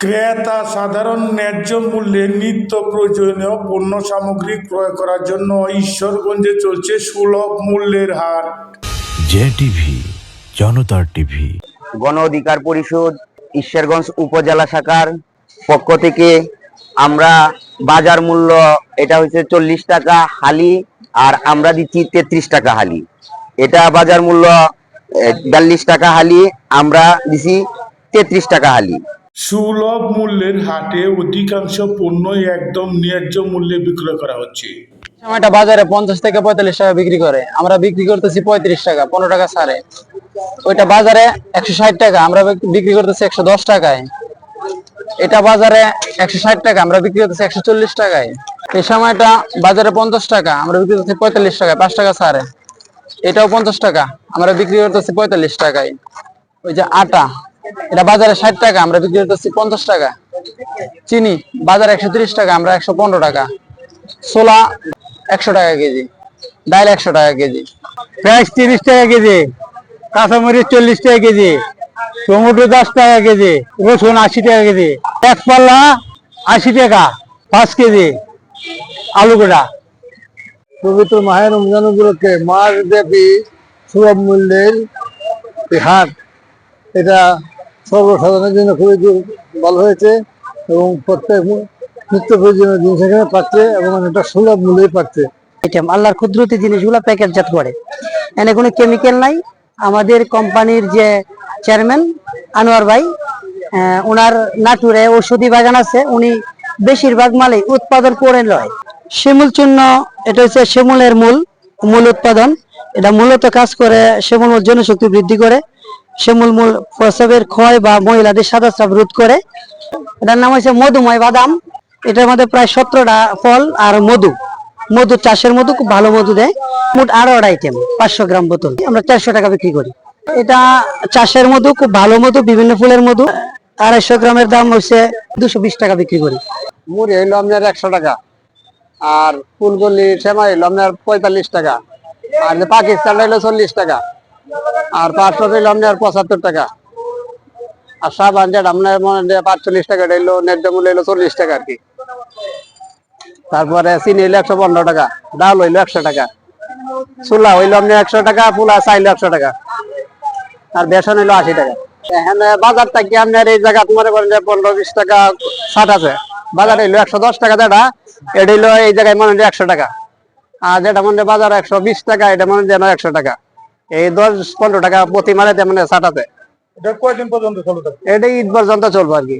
ক্রেতা সাধারণ ন্যায্য মূল্যে নিত্য প্রয়োজনীয় পণ্য সামগ্রী ক্রয় করার জন্য ঈশ্বরগঞ্জে চলছে সুলভ মূল্যের হাট। জে টিভি জনতার টিভি। গণ অধিকার পরিষদ ঈশ্বরগঞ্জ উপজেলা শাখার পক্ষ থেকে আমরা বাজার মূল্য এটা হচ্ছে চল্লিশ টাকা হালি আর আমরা দিচ্ছি তেত্রিশ টাকা হালি। এটা বাজার মূল্য বিয়াল্লিশ টাকা হালি আমরা দিছি তেত্রিশ টাকা হালি। সুলভ মূল্যের হাটে অধিকাংশ পণ্যই একদম ন্যায্য মূল্যে বিক্রয় করা হচ্ছে। সময়টা বাজারে পঞ্চাশ থেকে পঁয়তাল্লিশ টাকা বিক্রি করে। আমরা বিক্রি করতেছি পঁয়ত্রিশ টাকা, পনেরো টাকা ছাড়ে। ওইটা বাজারে একশো ষাট টাকা, আমরা বিক্রি করতেছি একশো দশ টাকায়। এটা বাজারে একশো ষাট টাকা, আমরা বিক্রি করতেছি একশো চল্লিশ টাকায়। এই সময়টা বাজারে পঞ্চাশ টাকা, আমরা বিক্রি করতেছি পঁয়তাল্লিশ টাকায়, পাঁচ টাকা ছাড়ে। এটাও পঞ্চাশ টাকা, আমরা বিক্রি করতেছি পঁয়তাল্লিশ টাকায়। ওই যে আটা। এটা বাজারে ষাট টাকা, আমরা বিক্রি করতেছি পঞ্চাশ টাকা। চিনি, বাজারে একশো তিরিশ টাকা, আমরা একশো পনেরো টাকা। ছোলা একশো টাকা কেজি ডাল একশো টাকা কেজি। পেঁয়াজ তিরিশ টাকা কেজি, কাঁচামরিচ চল্লিশ টাকা কেজি, টমেটো দশ টাকা কেজি, রসুন আশি টাকা কেজি এক পাল্লা আশি টাকা, পাঁচ কেজি, আলু গোটা পবিত্র মাহের রমজান উপলক্ষে মাস ব্যাপী সুলভ মূল্যের হাট। এটা সর্বসাধারণের জন্য খুবই ভালো হয়েছে এবং প্রত্যেক নিত্য প্রয়োজনীয় জিনিস এখানে পাচ্ছে এবং এটা সুলভ মূল্যে পাচ্ছে। আল্লাহর ক্ষুদ্রতি জিনিসগুলো প্যাকেটজাত করে। এনে কোনো কেমিক্যাল নাই। আমাদের কোম্পানির যে চেয়ারম্যান আনোয়ার ভাই ওনার নাটুরে ঔষধি বাগান আছে। উনি বেশিরভাগ মালই উৎপাদন করে লয়। শিমুল চূর্ণ এটা হচ্ছে শিমুলের মূল মূল উৎপাদন। এটা মূলত কাজ করে শিমুল মূল জনশক্তি বৃদ্ধি করে। শিমুল মূল প্রসবের ক্ষয় বা মহিলাদের সাদা স্রাব রোধ করে। এটার নাম হচ্ছে মধুময় বাদাম। এটার মধ্যে প্রায় সতেরোটা ফল আর মধু। মধু চাষের মধু, খুব ভালো মধু দেয়। মোট আরও আইটেম, পাঁচশো গ্রাম বোতল। আমরা চারশো টাকা বিক্রি করি। এটা চাষের মধু, খুব ভালো মধু, বিভিন্ন ফুলের মধু। আড়াইশো গ্রামের দাম হচ্ছে দুশো বিশ টাকা বিক্রি করি। মুড়ি হইল আপনার একশো টাকা। আর ফুলকলি সেমা হইল আপনার পঁয়তাল্লিশ টাকা। আর পাকিস্তান হইল চল্লিশ টাকা। আর পাঁচশো হইল আপনার পঁচাত্তর টাকা। আর সাবান যেটা আপনার মনে পাঁচচল্লিশ টাকা হইল ন্যায্য মূল্য হইল চল্লিশ টাকা আর কি। তারপরে চিনি হইল একশো পনেরো টাকা, ডাল হইল একশো টাকা, চুলা হইল আপনি একশো টাকা, পুলা চাইলো একশো টাকা, আর বেসন হইল আশি টাকা। এখানে বাজার থেকে আপনার এই জায়গা মনে করেন যে পনেরো বিশ টাকা ষাট আছে। বাজার হইল একশো দশ টাকা যেটা, এটা হইল এই জায়গায় মনে হয় একশো টাকা। আর যেটা মনে বাজার একশো বিশ টাকা, এটা মনে হয় যেন একশো টাকা। এই দশ পনেরো টাকা প্রতি মালে তেমন ষাট আছে এটা কয়দিন পর্যন্ত চলবে? এটা ঈদ পর্যন্ত চলবো আর কি।